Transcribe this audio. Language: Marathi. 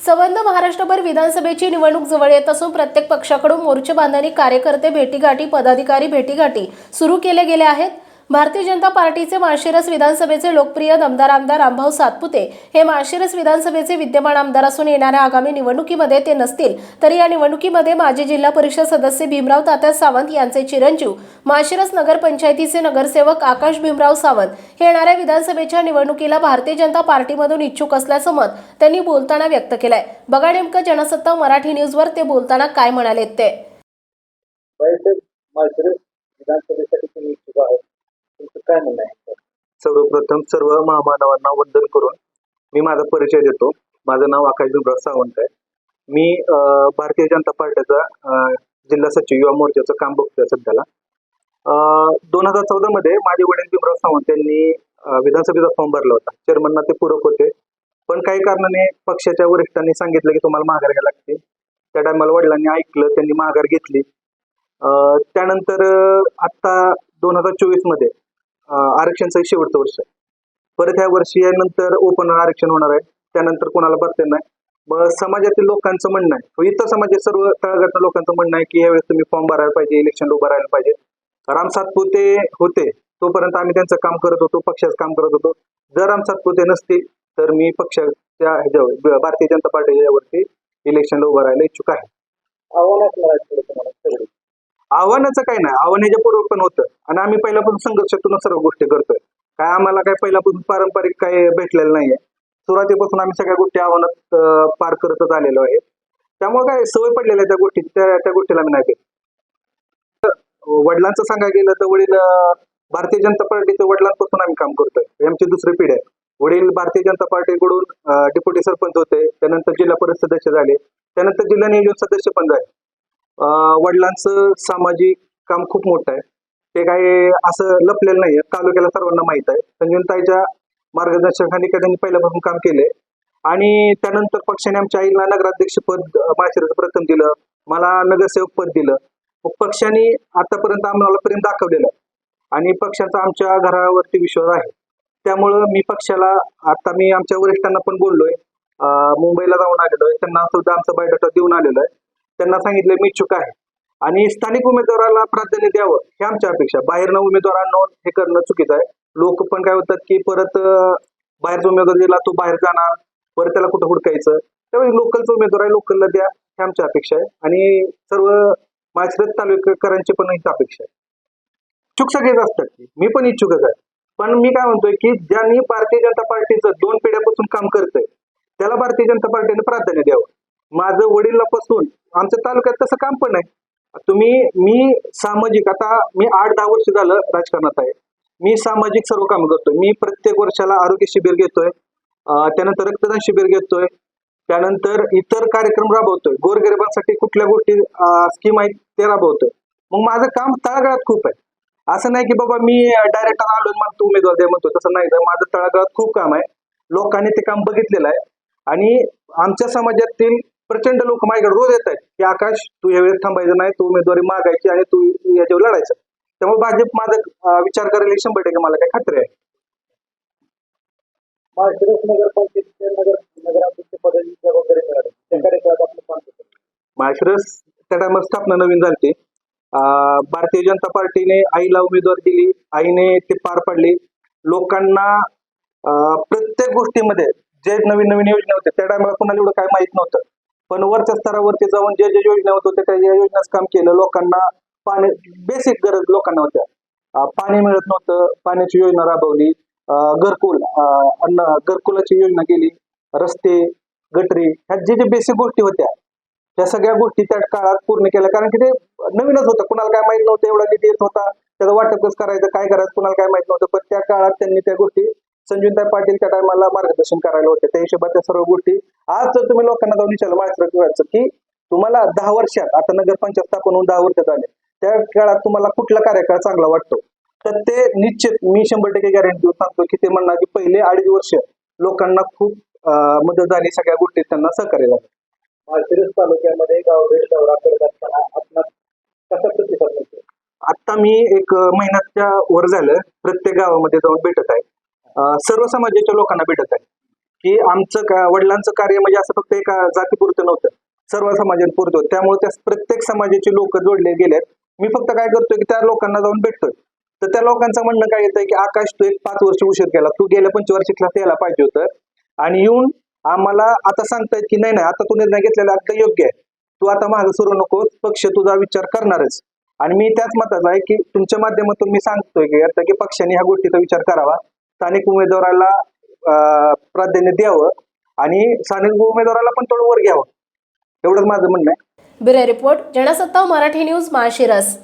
संबंध महाराष्ट्रभर विधानसभेची निवडणूक जवळ येत असून प्रत्येक पक्षाकडून मोर्चे बांधणी कार्यकर्ते भेटीगाठी पदाधिकारी भेटीगाठी सुरू केले गेले आहेत. भारतीय जनता पार्टीचे माळशिरस विधानसभेचे लोकप्रिय दमदार आमदार रामभाऊ सातपुते हे माळशिरस विधानसभेचे विद्यमान आमदार असून येणाऱ्या आगामी निवडणुकीमध्ये ते नसतील. तरी या निवडणुकीमध्ये माजी जिल्हा परिषद सदस्य भीमराव तात्या सावंत यांचे चिरंजीव माळशिरस नगरपंचायतीचे नगरसेवक आकाश भीमराव सावंत हे येणाऱ्या विधानसभेच्या निवडणुकीला भारतीय जनता पार्टीमधून इच्छुक असल्याचं मत त्यांनी बोलताना व्यक्त केलंय. बघा नेमकं जनसत्ता मराठी न्यूजवर ते बोलताना काय म्हणालेत ते. विधानसभेसाठी तुम्ही इच्छुक आहात. तुमचं काय म्हणणं आहे सर्वप्रथम सर्व महामानवांना वंदन करून मी माझा परिचय देतो. माझं नाव आकाश भीमराव सावंत आहे. मी अं, भारतीय जनता पार्टीचा अं, जिल्हा सचिव युवा मोर्चाचं काम बघतोय सध्याला. दोन हजार चौदा मध्ये माझे वडील भीमराव सावंत यांनी अं, विधानसभेचा फॉर्म भरला होता. चेअरमनना ते पूरक होते. पण काही कारणाने पक्षाच्या वरिष्ठांनी सांगितलं की तुम्हाला माघार घ्यायला लागते. त्या टायमाला वडिलांनी ऐकलं त्यांनी माघार घेतली. अं, त्यानंतर अं, आता दोन हजार चोवीसमध्ये आरक्षणचं शेवटचं वर्ष आहे. परत ह्या वर्षी नंतर ओपन आरक्षण होणार आहे. त्यानंतर कोणाला भरते नाही. मग समाजातील लोकांचं म्हणणं आहे. हो, इतर समाजात सर्व तळागाळातल्या लोकांचं म्हणणं आहे की यावेळेस तुम्ही फॉर्म भरायला पाहिजे इलेक्शन उभं राहायला पाहिजे. राम सातपुते होते. तोपर्यंत आम्ही त्यांचं काम करत होतो पक्षाचं काम करत होतो. जर राम सातपुते नसतील तर मी पक्षाच्या ह्याच्यावर भारतीय जनता पार्टीच्या यावरती इलेक्शनला उभं राहायला इच्छुक आहे. आव्हानाचं काही नाही. आव्हान पूर्व पण होतं. आणि आम्ही पहिल्यापासून संघर्षातून सर्व गोष्टी करतोय. काय आम्हाला काय पहिल्यापासून पारंपरिक काय भेटलेलं नाहीये. सुरुवातीपासून आम्ही सगळ्या गोष्टी आव्हानात पार करतच आलेलो आहे. त्यामुळे काय सवय पडलेल्या आहे त्या गोष्टी त्या त्या गोष्टीला आम्ही नाही वडिलांचं सांगायला गेलं तर वडील भारतीय जनता पार्टीच्या वडिलांपासून आम्ही काम करतोय. आमची दुसरी पिढी आहे. वडील भारतीय जनता पार्टीकडून डेप्युटी सरपंच होते. त्यानंतर जिल्हा परिषद सदस्य झाले. त्यानंतर जिल्हा नियोजन सदस्य पण झाले. वडिलांचं सामाजिक काम खूप मोठं आहे. ते काही असं लपलेलं नाहीये. तालुक्याला सर्वांना माहीत आहे. संजीवताईच्या मार्गदर्शनाखाली त्यांनी पहिल्यापासून काम केलंय. आणि त्यानंतर पक्षाने आमच्या आईला नगराध्यक्ष पद माळशिरचं प्रथम दिलं. मला नगरसेवक पद दिलं. मग पक्षाने आतापर्यंत आम्हाला प्रेम दाखवलेलं आहे. आणि पक्षाचा आमच्या घरावरती विश्वास आहे. त्यामुळं मी पक्षाला आता मी आमच्या वरिष्ठांना पण बोललोय. मुंबईला जाऊन आलेलो आहे. त्यांना सुद्धा आमचा बायोडाटा देऊन आलेलो आहे. त्यांना सांगितलं मी इच्छुक आहे. आणि स्थानिक उमेदवाराला प्राधान्य द्यावं हे आमच्या अपेक्षा. बाहेरनं उमेदवार आणून हे करणं चुकीचं आहे. लोक पण काय होतात की परत बाहेरचा उमेदवार दिला तो बाहेर जाणार परत त्याला कुठं हुडकायचं? त्यामुळे लोकलचा उमेदवार आहे लोकलला द्या हे आमची अपेक्षा आहे. आणि सर्व माळशिरस तालुकेकरांची पण हीच अपेक्षा आहे. इच्छुक सगळेच असतात. मी पण इच्छुकच आहे. पण मी काय म्हणतोय की ज्यांनी भारतीय जनता पार्टीचं दोन पिढ्यापासून काम करतंय त्याला भारतीय जनता पार्टीने प्राधान्य द्यावं. माझं वडिलापासून आमच्या तालुक्यात तसं काम पण आहे तुम्ही मी सामाजिक आता मी आठ दहा वर्ष झालं राजकारणात आहे. मी सामाजिक सर्व काम करतोय. मी प्रत्येक वर्षाला आरोग्य शिबिर घेतोय. त्यानंतर रक्तदान शिबिर घेतोय. त्यानंतर इतर कार्यक्रम राबवतोय. गोरगरिबांसाठी कुठल्या गोष्टी स्कीम आहेत ते राबवतोय. मग माझं काम तळागाळात खूप आहे. असं नाही की बाबा मी डायरेक्ट आलो म्हणतो उमेदवार द्या म्हणतो तसं नाही. तर माझं तळागाळात खूप काम आहे. लोकांनी ते काम बघितलेलं आहे. आणि आमच्या समाजातील प्रचंड लोक माझ्याकडे रोज येत आहेत. की आकाश तू यावेळेस थांबायचं नाही तू उमेदवारी मागायची आणि तू याच्यावर लढायचं. त्यामुळे भाजप माझा विचार करायला एक शंभर टक्के मला काही खात्री आहे. माळशिरस मिळाली त्या टायमात स्थापना नवीन झाली भारतीय जनता पार्टीने आईला उमेदवार दिली आईने ते पार पाडली. लोकांना प्रत्येक गोष्टीमध्ये जे नवीन नवीन योजना होते त्या टायमाला कोणाला एवढं काय माहीत नव्हतं. पण वरच्या स्तरावरती जाऊन जे जे योजना होत होत्या त्या योजनाच काम केलं. लोकांना पाणी बेसिक गरज लोकांना होत्या. पाणी मिळत नव्हतं पाण्याची योजना राबवली. घरकुल अन्न घरकुलाची योजना केली. रस्ते गटरी ह्या जे जे बेसिक गोष्टी होत्या त्या सगळ्या गोष्टी त्या काळात पूर्ण केल्या. कारण की ते नवीनच होतं. कुणाला काय माहीत नव्हतं एवढा निधी येत होता त्याचं वाटपच करायचं काय करायचं कुणाला काय माहीत नव्हतं. पण त्या काळात त्यांनी त्या गोष्टी संजीवताई पाटील त्या टायमाला मार्गदर्शन करायला होते. त्या हिशोबात सर्व गोष्टी. आज जर तुम्ही लोकांना जाऊन विचारलं माहिती की तुम्हाला दहा वर्षात आता नगरपंचायत स्थापन होऊन दहा वर्षात आले त्या काळात तुम्हाला कुठला कार्यकाळ चांगला वाटतो? तर ते निश्चित मी शंभर टक्के गॅरंटी देऊन सांगतो की ते म्हणणार की पहिले अडीच वर्ष लोकांना खूप मदत झाली सगळ्या गोष्टीत त्यांना सहकार्य झालं. माळशिरस तालुक्यामध्ये गाव भेट दौरा करत असताना आपणास कसा प्रतिसाद मिळतो? आता मी एक महिन्याच्या वर झालं. प्रत्येक गावामध्ये जाऊन भेटत आहे. सर्व समाजाच्या लोकांना भेटत आहे. की आमचं का- वडिलांचं कार्य म्हणजे असं फक्त एका जातीपुरतं नव्हतं. सर्व समाजापुरतं होतं. त्यामुळे त्या प्रत्येक समाजाचे लोक जोडले गेलेत. मी फक्त काय करतोय की त्या लोकांना जाऊन भेटतोय. तर त्या लोकांचं म्हणणं काय येतंय की आकाश तू एक पाच वर्ष उशीर केला. तू गेल्या पंचवार्षिकला यायला पाहिजे होतं. आणि येऊन आम्हाला आता सांगतायत की नाही नाही आता तू निर्णय घेतलेला आता योग्य आहे. तू आता माझं सुरू नकोस पक्ष तुझा विचार करणारच. आणि मी त्याच मताचा आहे की तुमच्या माध्यमातून मी सांगतोय की आता की पक्षाने ह्या गोष्टीचा विचार करावा. स्थानिक उमेदवाराला प्राधान्य द्यावं आणि स्थानिक उमेदवाराला पण थोडं वर घ्यावं. एवढंच माझं म्हणणं आहे. Bureau report Jansatta Marathi news Malshiras.